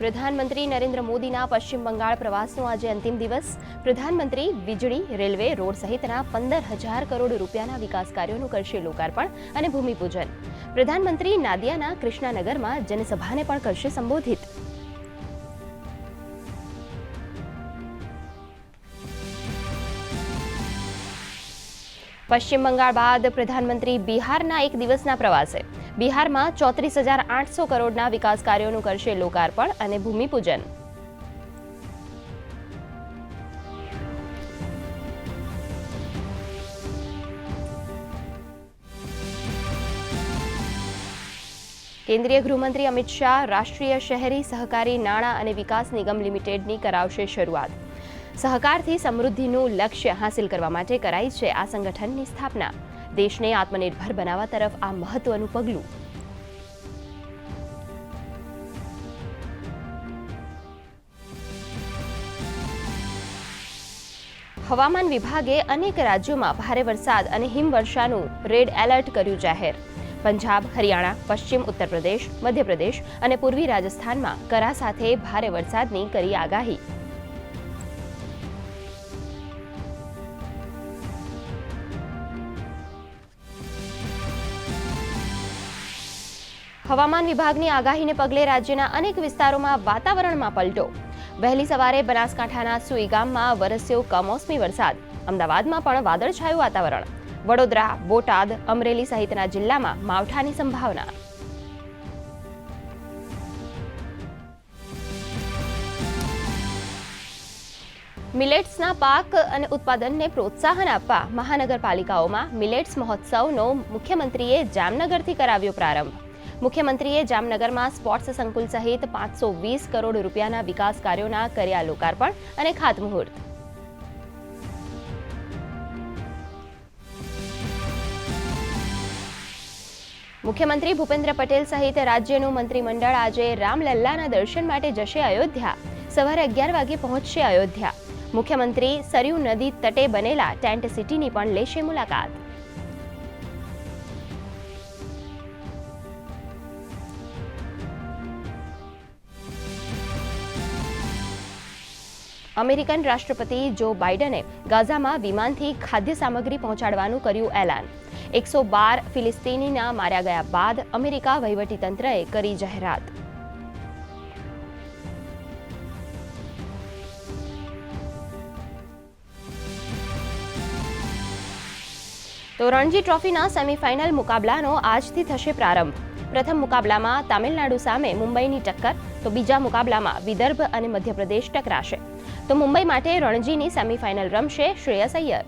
પ્રધાનમંત્રી નરેન્દ્ર મોદીના પશ્ચિમ બંગાળ પ્રવાસનો આજે અંતિમ દિવસ. પ્રધાનમંત્રી વીજળી, રેલવે, રોડ સહિતના પંદર હજાર કરોડ રૂપિયાના વિકાસ કાર્યોનું કરશે લોકાર્પણ અને ભૂમિપૂજન. પ્રધાનમંત્રી નાદિયાના કૃષ્ણાનગરમાં જનસભાને પણ કરશે સંબોધિત. પશ્ચિમ બંગાળ બાદ પ્રધાનમંત્રી બિહારના એક દિવસના પ્રવાસે બિહારમાં ચોત્રીસ હજાર આઠસો કરોડના વિકાસ કાર્યોનું કરશે લોકાર્પણ અને ભૂમિપૂજન. કેન્દ્રીય ગૃહમંત્રી અમિત શાહ રાષ્ટ્રીય શહેરી સહકારી નાણાં અને વિકાસ નિગમ લિમિટેડની કરાવશે શરૂઆત. સહકારથી સમૃદ્ધિનું લક્ષ્ય હાંસિલ કરવા માટે કરાઈ છે આ સંગઠનની સ્થાપના. દેશને આત્મનિર્ભર બનાવવા તરફ આ મહત્વનું પગલું. હવામાન વિભાગે અનેક રાજ્યોમાં ભારે વરસાદ અને હિમવર્ષાનું રેડ એલર્ટ કર્યું જાહેર. પંજાબ, હરિયાણા, પશ્ચિમ ઉત્તર પ્રદેશ મધ્યપ્રદેશ અને પૂર્વી રાજસ્થાનમાં કરા સાથે ભારે વરસાદની કરી આગાહી. હવામાન વિભાગની આગાહીને પગલે રાજ્યના અનેક વિસ્તારોમાં વાતાવરણમાં પલટો. વહેલી સવારે બનાસકાંઠાના સુઈ ગામમાં વરસ્યો કમોસમી વરસાદ. અમદાવાદમાં પણ વાદળછાયું વાતાવરણ. વડોદરા, બોટાદ, અમરેલી સહિતના જિલ્લામાં માવઠાની સંભાવના. મિલેટ્સના પાક અને ઉત્પાદનને પ્રોત્સાહન આપવા મહાનગરપાલિકાઓમાં મિલેટ્સ મહોત્સવનો મુખ્યમંત્રીએ જામનગરથી કરાવ્યો પ્રારંભ. મુખ્યમંત્રીએ જામનગરમાં સ્પોર્ટ્સ સંકુલ સહિત પાંચસો વીસ કરોડ રૂપિયાના વિકાસ કાર્યોના કર્યા લોકાર્પણ અને ખાતમુહૂર્ત. મુખ્યમંત્રી ભૂપેન્દ્ર પટેલ સહિત રાજ્યનું મંત્રીમંડળ આજે રામલલ્લાના દર્શન માટે જશે અયોધ્યા. સવારે અગિયાર વાગે પહોંચશે અયોધ્યા. મુખ્યમંત્રી સરયુ નદી તટે બનેલા ટેન્ટ સિટીની પણ લેશે મુલાકાત. અમેરિકન રાષ્ટ્રપતિ જો બાઇડને ગાઝામાં વિમાનથી ખાદ્ય સામગ્રી પહોંચાડવાનું કર્યું એલાન. એકસો બાર ફિલિસ્તીનીના માર્યા ગયા બાદ અમેરિકા વહીવટીતંત્રએ કરી જાહેરાત. તો રણજી ટ્રોફીના સેમીફાઇનલ મુકાબલાનો આજથી થશે પ્રારંભ. પ્રથમ મુકાબલામાં તામિલનાડુ સામે મુંબઈની ટક્કર, તો બીજા મુકાબલામાં વિદર્ભ અને મધ્યપ્રદેશ ટકરાશે. તો મુંબઈ માટે રણજીની સેમીફાઇનલ રમશે શ્રેયસ અય્યર.